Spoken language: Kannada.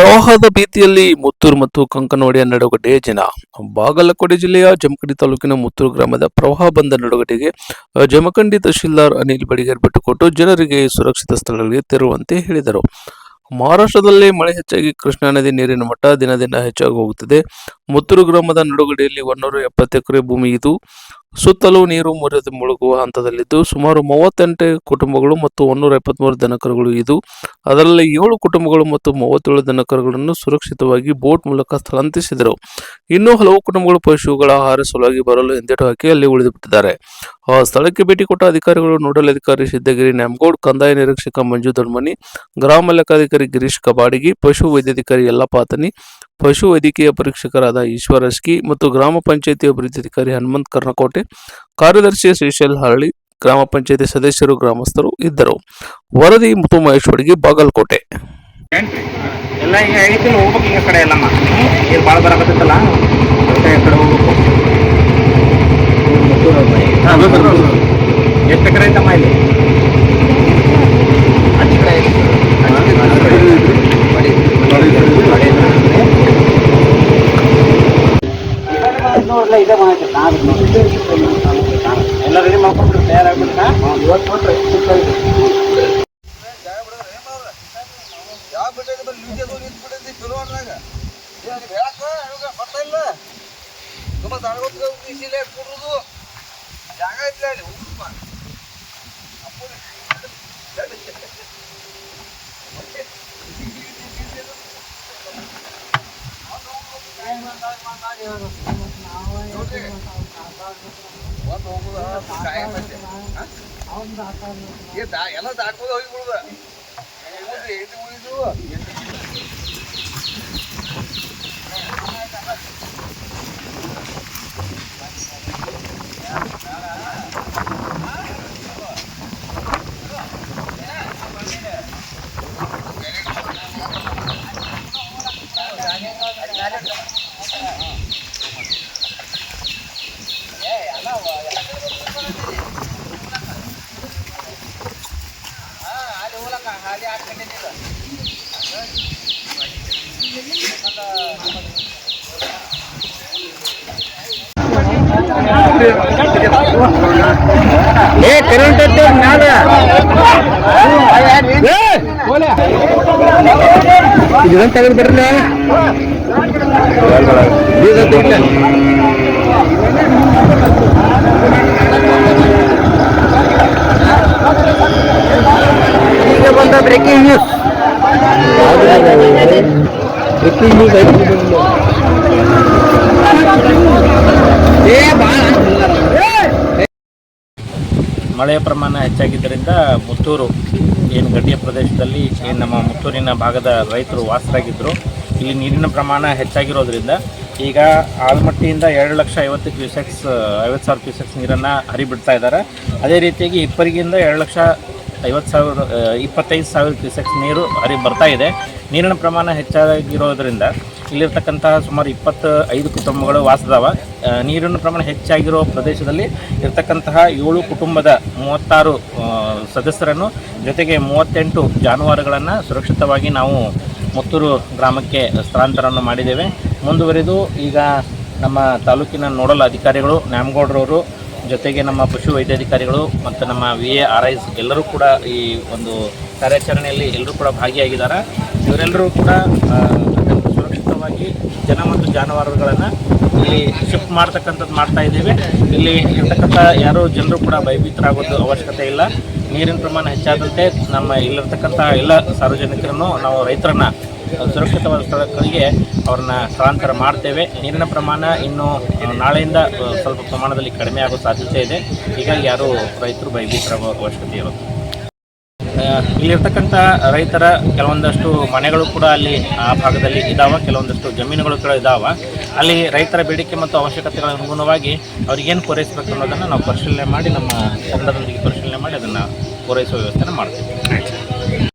ಪ್ರವಾಹದ ಭೀತಿಯಲ್ಲಿ ಮುತ್ತೂರು ಮತ್ತು ಕಂಕನವಾಡಿಯ ನಡುಗಡೆಯ ಜನ. ಬಾಗಲಕೋಟೆ ಜಿಲ್ಲೆಯ ಜಮಖಂಡಿ ತಾಲೂಕಿನ ಮುತ್ತೂರು ಗ್ರಾಮದ ಪ್ರವಾಹ ಬಂದ ನಡುಗಡೆಗೆ ಜಮಖಂಡಿ ತಹಶೀಲ್ದಾರ್ ಅನಿಲ್ ಬಡಿಗೇರ್ ಬಿಟ್ಟುಕೊಟ್ಟು ಜನರಿಗೆ ಸುರಕ್ಷಿತ ಸ್ಥಳಗಳಿಗೆ ತೆರಳುವಂತೆ ಹೇಳಿದರು. ಮಹಾರಾಷ್ಟ್ರದಲ್ಲಿ ಮಳೆ ಹೆಚ್ಚಾಗಿ ಕೃಷ್ಣಾ ನದಿ ನೀರಿನ ಮಟ್ಟ ದಿನ ದಿನ ಹೆಚ್ಚಾಗಿ ಹೋಗುತ್ತಿದೆ. ಮುತ್ತೂರು ಗ್ರಾಮದ ನಡುಗಡೆಯಲ್ಲಿ ಒಂದೂರ ಎಪ್ಪತ್ತು ಎಕರೆ ಭೂಮಿ ಇದು ಸುತ್ತಲೂ ನೀರು ಮುರಿದು ಮುಳುಗುವ ಹಂತದಲ್ಲಿದ್ದು ಸುಮಾರು ಮೂವತ್ತೆಂಟು ಕುಟುಂಬಗಳು ಮತ್ತು ಒಂದೂರ ಎಪ್ಪತ್ಮೂರು ದನಕರುಗಳು ಇದು. ಅದರಲ್ಲಿ ಏಳು ಕುಟುಂಬಗಳು ಮತ್ತು ಮೂವತ್ತೇಳು ದನಕರುಗಳನ್ನು ಸುರಕ್ಷಿತವಾಗಿ ಬೋಟ್ ಮೂಲಕ ಸ್ಥಳಾಂತರಿಸಿದರು. ಇನ್ನೂ ಹಲವು ಕುಟುಂಬಗಳು ಪಶುಗಳ ಆಹಾರ ಸಲುವಾಗಿ ಬರಲು ಹಿಂದೇಟು ಹಾಕಿ ಅಲ್ಲಿ ಉಳಿದುಬಿಟ್ಟಿದ್ದಾರೆ. ಆ ಸ್ಥಳಕ್ಕೆ ಭೇಟಿ ಕೊಟ್ಟ ಅಧಿಕಾರಿಗಳು ನೋಡಲ್ ಅಧಿಕಾರಿ ಸಿದ್ದಗಿರಿ ನ್ಯಾಮಗೌಡ್, ಕಂದಾಯ ನಿರೀಕ್ಷಕ ಮಂಜು ದೊಡ್ಮನಿ ಗ್ರಾಮ ಲೆಕ್ಕಾಧಿಕಾರಿ ಗಿರೀಶ್ ಕಬಾಡಿಗಿ, ಪಶು ವೈದ್ಯಾಧಿಕಾರಿ ಯಲ್ಲಪಾತನಿ, ಪಶು ವೈದ್ಯಕೀಯ ಪರೀಕ್ಷಕರಾದ ಈಶ್ವರ ಮತ್ತು ಗ್ರಾಮ ಪಂಚಾಯತಿ ಅಭಿವೃದ್ಧಿ ಅಧಿಕಾರಿ ಹನುಮಂತ್ ಕರ್ನಕೋಟೆ ಕಾರ್ಯದರ್ಶಿ ಶ್ರೀಶೈಲ್ ಹರಳಿ ಗ್ರಾಮ ಪಂಚಾಯತಿ ಸದಸ್ಯರು, ಗ್ರಾಮಸ್ಥರು ಇದ್ದರು. ವರದಿ ಮುತ್ತು ಮಹೇಶ್ವರಿಗೆ ಬಾಗಲಕೋಟೆ. ಎಲ್ಲ ಈಗ ಐತಿಲ್ಲ ಹೋಗ್ಬೇಕು ಈಗ ಕಡೆ ಎಲ್ಲಮ್ಮ ಇಲ್ಲಿ ಭಾಳ ಈ ಕಡೆ ಹೋಗ್ಬೇಕು. ಎಷ್ಟು ಎಕರೆ ಐತಮ್ಮ ಇಲ್ಲಿ ಹತ್ತು ಎಕರೆ ಐತಿ. ಹತ್ತು ಎಕರೆ ಐತಿ. ಮಾಡಿ. ಮಾಡಿ. ಎಲ್ಲ ರೆಡಿ ಮಾಡ್ಕೊಂಡು ತಯಾರಾಗ್ಬಿಡ್ತಾ ಇವತ್ತು ಕೊಟ್ರೆ ಯಾವ ಬಿಟ್ಟಿದ್ದು ಬರೀ ನ್ಯೂಸ್ ಅದು ನಿಂತು ಬಿಟ್ಟಿದ್ದು ಚಲೋ ಅದ್ರಾಗ ಏನು ಹೇಳಕ್ಕ ಹೇಳಕ ಬರ್ತಾ ಇಲ್ಲ ತುಂಬ ಇಸಿಲೇ ಕೊಡುದು ಜಾಗ ಐತ್ಲ ಅಲ್ಲಿ ಹೋಗ್ಬಿಡಪ್ಪ ಒಂದು ಹೋಗುದ ಎಲ್ಲ ದಾಟ್ಬೋದು ಹೋಗಿ ಬಿಡುದ. ಉಳಿದು ಉಳಿದು ಏ ಕರೆಂಟ್ ಮ್ಯಾಲ. ಇದನ್ನ ತೆಗೆದು ಈಗ ಬಂದ ಬ್ರೇಕಿಂಗ್ ನ್ಯೂಸ್ ಬ್ರೇಕಿಂಗ್ ನ್ಯೂಸ್ ಮಳೆಯ ಪ್ರಮಾಣ ಹೆಚ್ಚಾಗಿದ್ದರಿಂದ ಮುತ್ತೂರು ಏನು ಗಡ್ಡೆಯ ಪ್ರದೇಶದಲ್ಲಿ ಏನು ನಮ್ಮ ಮುತ್ತೂರಿನ ಭಾಗದ ರೈತರು ವಾಸರಾಗಿದ್ದರು ಇಲ್ಲಿ ನೀರಿನ ಪ್ರಮಾಣ ಹೆಚ್ಚಾಗಿರೋದ್ರಿಂದ ಈಗ ಆಲ್ಮಟ್ಟಿಯಿಂದ ಎರಡು ಲಕ್ಷ ಐವತ್ತು ಕ್ಯೂಸೆಕ್ಸ್ ಐವತ್ತು ಸಾವಿರ ಕ್ಯೂಸೆಕ್ಸ್ ನೀರನ್ನು ಹರಿಬಿಡ್ತಾ ಇದ್ದಾರೆ. ಅದೇ ರೀತಿಯಾಗಿ ಇಪ್ಪರಿಗಿಂದ ಎರಡು ಲಕ್ಷ ಐವತ್ತು ಸಾವಿರ ಇಪ್ಪತ್ತೈದು ಸಾವಿರ ಕ್ಯೂಸೆಕ್ಸ್ ನೀರು ಹರಿ ಬರ್ತಾ ಇದೆ. ನೀರಿನ ಪ್ರಮಾಣ ಹೆಚ್ಚಾಗಿರೋದ್ರಿಂದ ಇಲ್ಲಿರ್ತಕ್ಕಂತಹ ಸುಮಾರು ಇಪ್ಪತ್ತು ಐದು ಕುಟುಂಬಗಳು ವಾಸದವ. ನೀರಿನ ಪ್ರಮಾಣ ಹೆಚ್ಚಾಗಿರೋ ಪ್ರದೇಶದಲ್ಲಿ ಇರ್ತಕ್ಕಂತಹ ಏಳು ಕುಟುಂಬದ ಮೂವತ್ತಾರು ಸದಸ್ಯರನ್ನು ಜೊತೆಗೆ ಮೂವತ್ತೆಂಟು ಜಾನುವಾರುಗಳನ್ನು ಸುರಕ್ಷಿತವಾಗಿ ನಾವು ಮುತ್ತೂರು ಗ್ರಾಮಕ್ಕೆ ಸ್ಥಳಾಂತರವನ್ನು ಮಾಡಿದ್ದೇವೆ. ಮುಂದುವರೆದು ಈಗ ನಮ್ಮ ತಾಲೂಕಿನ ನೋಡಲ್ ಅಧಿಕಾರಿಗಳು ನ್ಯಾಮಗೌಡ್ರವರು ಜೊತೆಗೆ ನಮ್ಮ ಪಶು ವೈದ್ಯಾಧಿಕಾರಿಗಳು ಮತ್ತು ನಮ್ಮ ವಿ ಎ ಆರ್ ಐಸ್ ಎಲ್ಲರೂ ಕೂಡ ಈ ಒಂದು ಕಾರ್ಯಾಚರಣೆಯಲ್ಲಿ ಎಲ್ಲರೂ ಕೂಡ ಭಾಗಿಯಾಗಿದ್ದಾರೆ. ಇವರೆಲ್ಲರೂ ಕೂಡ ಸುರಕ್ಷಿತವಾಗಿ ಜನ ಮತ್ತು ಜಾನುವಾರುಗಳನ್ನು ಇಲ್ಲಿ ಶಿಫ್ಟ್ ಮಾಡ್ತಕ್ಕಂಥದ್ದು ಮಾಡ್ತಾ ಇದ್ದೀವಿ. ಇಲ್ಲಿ ಇರ್ತಕ್ಕಂಥ ಯಾರೂ ಜನರು ಕೂಡ ಭಯಭೀತರಾಗೋದು ಅವಶ್ಯಕತೆ ಇಲ್ಲ. ನೀರಿನ ಪ್ರಮಾಣ ಹೆಚ್ಚಾದಂತೆ ನಮ್ಮ ಇಲ್ಲಿರ್ತಕ್ಕಂಥ ಎಲ್ಲ ಸಾರ್ವಜನಿಕರನ್ನು ನಾವು ರೈತರನ್ನ ಸುರಕ್ಷಿತವಾದ ಸ್ಥಳಗಳಿಗೆ ಅವ್ರನ್ನ ಸ್ಥಳಾಂತರ ಮಾಡ್ತೇವೆ. ನೀರಿನ ಪ್ರಮಾಣ ಇನ್ನು ನಾಳೆಯಿಂದ ಸ್ವಲ್ಪ ಪ್ರಮಾಣದಲ್ಲಿ ಕಡಿಮೆ ಆಗೋ ಸಾಧ್ಯತೆ ಇದೆ. ಹೀಗಾಗಿ ಯಾರು ರೈತರು ಭಯಭೀತರಾಗುವ ಅವಶ್ಯಕತೆ ಇರುತ್ತೆ ಇಲ್ಲಿರ್ತಕ್ಕಂಥ ರೈತರ ಕೆಲವೊಂದಷ್ಟು ಮನೆಗಳು ಕೂಡ ಅಲ್ಲಿ, ಆ ಭಾಗದಲ್ಲಿ ಇದಾವ. ಕೆಲವೊಂದಷ್ಟು ಜಮೀನುಗಳು ಕೂಡ ಇದಾವ. ಅಲ್ಲಿ ರೈತರ ಬೇಡಿಕೆ ಮತ್ತು ಅವಶ್ಯಕತೆಗಳ ಅನುಗುಣವಾಗಿ ಅವ್ರಿಗೇನು ಪೂರೈಸಬೇಕು ಅನ್ನೋದನ್ನು ನಾವು ಪರಿಶೀಲನೆ ಮಾಡಿ, ನಮ್ಮ ತಂಡದೊಂದಿಗೆ ಪರಿಶೀಲನೆ ಮಾಡಿ ಅದನ್ನು ಪೂರೈಸುವ ವ್ಯವಸ್ಥೆನ ಮಾಡ್ತೀವಿ.